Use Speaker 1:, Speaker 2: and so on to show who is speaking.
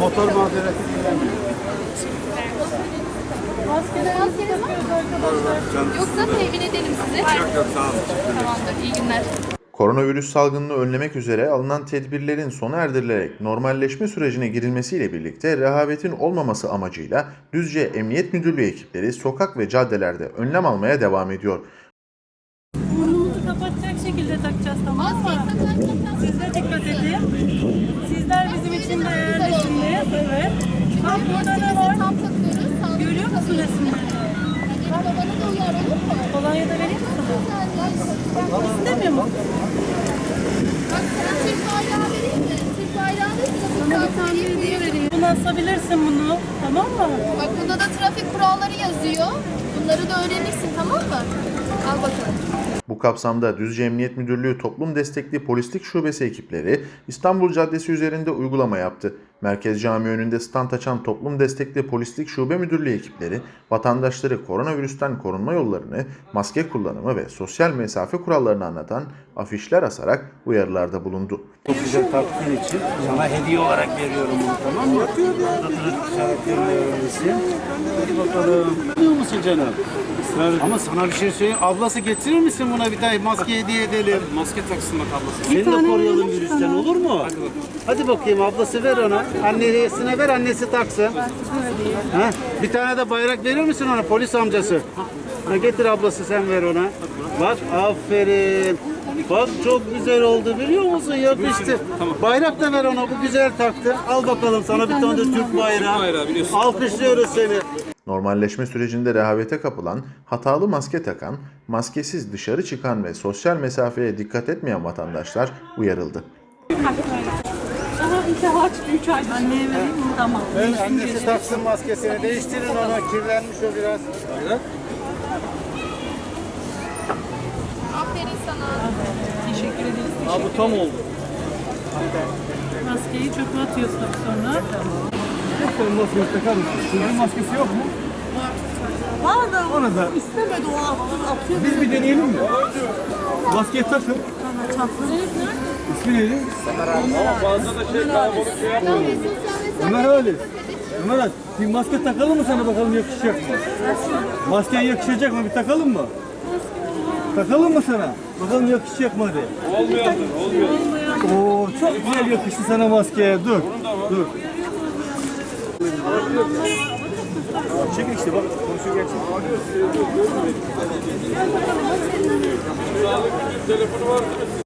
Speaker 1: motor mazereti
Speaker 2: Maskeniz var mı arkadaşlar? Yoksa temin edelim size. Yok yok sağ olun. Tamamdır iyi günler.
Speaker 3: Koronavirüs salgınını önlemek üzere alınan tedbirlerin sona erdirilerek normalleşme sürecine girilmesiyle birlikte rehavetin olmaması amacıyla Düzce Emniyet Müdürlüğü ekipleri sokak ve caddelerde önlem almaya devam ediyor.
Speaker 4: Takacağız tamam mı? Siz de dikkat edin. Sizler bizim için değerlisiniz. Evet. Bak burada ne var? Görüyor musun resimleri?
Speaker 2: Bana da uyar olur mu?
Speaker 4: Kolonya da vereyim mi sana? İstemiyor musun?
Speaker 2: Bak sana Türk bayrağı vereyim mi? Türk bayrağı da
Speaker 4: Sana bir tane hediye vereyim. Bunu asabilirsin bunu. Tamam mı?
Speaker 2: Bak burada da trafik kuralları yazıyor. Bunları da öğrenirsin tamam mı? Al bakalım.
Speaker 3: Bu kapsamda Düzce Emniyet Müdürlüğü Toplum Destekli Polislik Şubesi ekipleri İstanbul Caddesi üzerinde uygulama yaptı. Merkez Cami önünde stand açan Toplum Destekli Polislik Şube Müdürlüğü ekipleri vatandaşları koronavirüsten korunma yollarını, maske kullanımı ve sosyal mesafe kurallarını anlatan afişler asarak uyarılarda bulundu.
Speaker 1: Çok güzel takdir için sana hediye olarak veriyorum bunu tamam mı? İşaretlerini öğrenirsin. Hadi bakalım. Biliyor musun canım? Ama sana bir şey söyleyeyim. Ablası getirir misin buna bir tane maske hediye edelim.
Speaker 5: Maske taksın bak ablası.
Speaker 1: Seni de koruyalım virüsten olur mu? Hadi bakayım ablası ver ona. Annesine ver annesi taksın. Ha? Bir tane de bayrak verir misin ona polis amcası? Ha, getir ablası sen ver ona. Bak aferin. Bak çok güzel oldu biliyor musun? Yakıştı. Bayrak da ver ona bu güzel taktı. Al bakalım sana bir tane de Türk bayrağı.
Speaker 5: bayrağı biliyorsun.
Speaker 1: Alkışlıyoruz seni.
Speaker 3: Normalleşme sürecinde rehavete kapılan, hatalı maske takan, maskesiz dışarı çıkan ve sosyal mesafeye dikkat etmeyen vatandaşlar uyarıldı.
Speaker 4: Aha iki aç, üç ay. Anneye vereyim mi? Tamam.
Speaker 1: Evet, annesi taksın maskesini. Değiştirin ona. Kirlenmiş o biraz.
Speaker 2: Aferin sana.
Speaker 4: Teşekkür ederiz.
Speaker 5: Abi bu tam oldu.
Speaker 4: Maskeyi çöpe atıyorsun sonra.
Speaker 5: Bakalım nasıl takar mısın? Maskesi yok mu?
Speaker 4: Var da
Speaker 5: Ona da
Speaker 4: istemedi o attı, atıyor.
Speaker 5: biz bir deneyelim mi? Maskeyi takın. İsmi neydi? Fazla da şey kalabalık şey yapmıyor. Ömer Ali. Ömer Ali. Bir maske takalım mı sana bakalım yakışacak mı? Masken yakışacak mı? Bir takalım mı? Takalım mı sana? Bakalım yakışacak mı hadi. Olmuyor olmuyor. Oo çok güzel yakıştı sana maske. Dur. Dur. Çekin işte bak konuşuyor gerçek. Telefonu var mi?